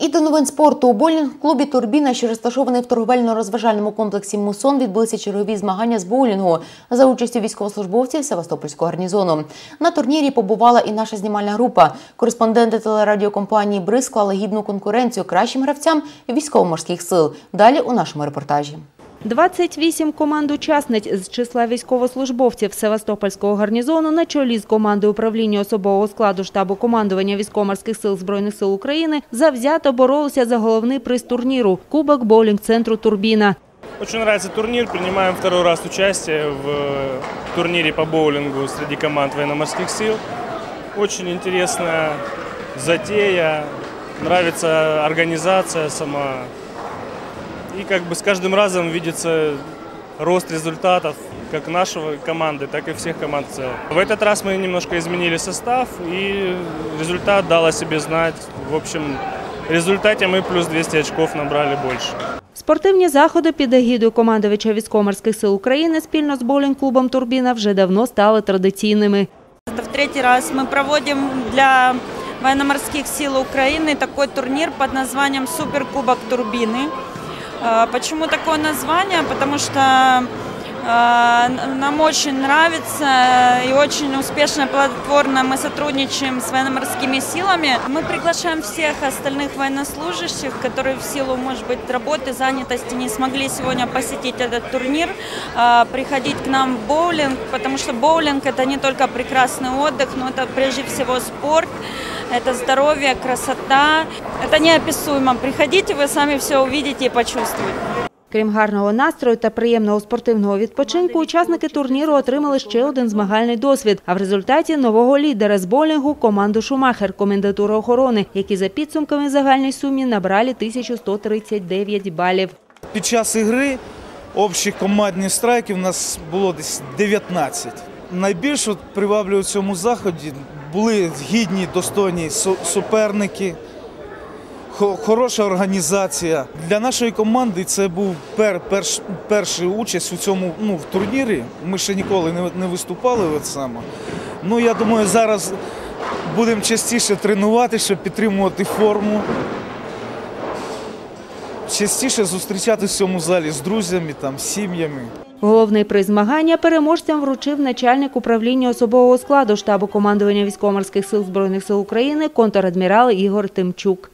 І до новин спорту у боулінг-клубі Турбіна, що розташований в торговельно-розважальному комплексі Мусон, відбулися чергові змагання з боулінгу за участю військовослужбовців Севастопольського гарнізону. На турнірі побувала і наша знімальна група. Кореспонденти телерадіокомпанії «Бриз» склали гідну конкуренцію кращим гравцям військово-морських сил. Далі у нашому репортажі. 28 команд-учасниць з числа військовослужбовців Севастопольського гарнізону на чолі з командою управління особового складу штабу командування військово-морських сил Збройних сил України завзято боролися за головний приз турніру – Кубок боулінг-центру «Турбіна». Очень нравится турнир. Принимаем второй раз участие в турнире по боулингу среди команд военно-морских сил. Очень интересная затея. Нравится организация сама. И как бы с каждым разом видится рост результатов как нашего команды, так и всех команд в целом. В этот раз мы немножко изменили состав, и результат дал о себе знать. В общем, в результате мы плюс 200 очков набрали больше. Спортивні заходи під егідою командувача військово-морських сил України спільно з боулінг-клубом «Турбіна» вже давно стали традиційними. Это в третий раз мы проводим для военно-морских сил Украины такой турнир под названием Суперкубок Турбины. А, Почему такое название? Потому что а, нам очень нравится и очень успешно, плодотворно мы сотрудничаем с военно-морскими силами. Мы приглашаем всех остальных военнослужащих, которые в силу, может быть, работы, занятости не смогли сегодня посетить этот турнир, а, приходить к нам в боулинг, потому что боулинг это не только прекрасный отдых, но это прежде всего спорт, это здоровье, красота. Это неописуемо. Приходите, вы сами все увидите и почувствуете. Крім гарного настрою та приємного спортивного відпочинку, учасники турніру отримали ще один змагальний досвід. А в результаті нового лідера з боулінгу – команду «Шумахер» комендатури охорони, які за підсумками в загальній сумі набрали 1139 балів. Під час ігри общих командних страйків у нас було десь 19. Найбільш от приваблює в цьому заході були гідні, достойні суперники, хороша організація. Для нашої команди це був пер, перш, перша участь у цьому ну, в турнірі. Ми ще ніколи не, не виступали от саме. Ну, я думаю, зараз будемо частіше тренуватися, підтримувати форму. Частіше зустрічатися в цьому залі з друзями, там, сім'ями. Головний приз змагання переможцям вручив начальник управління особового складу штабу командування військово-морських сил Збройних сил України контр-адмірал Ігор Тимчук.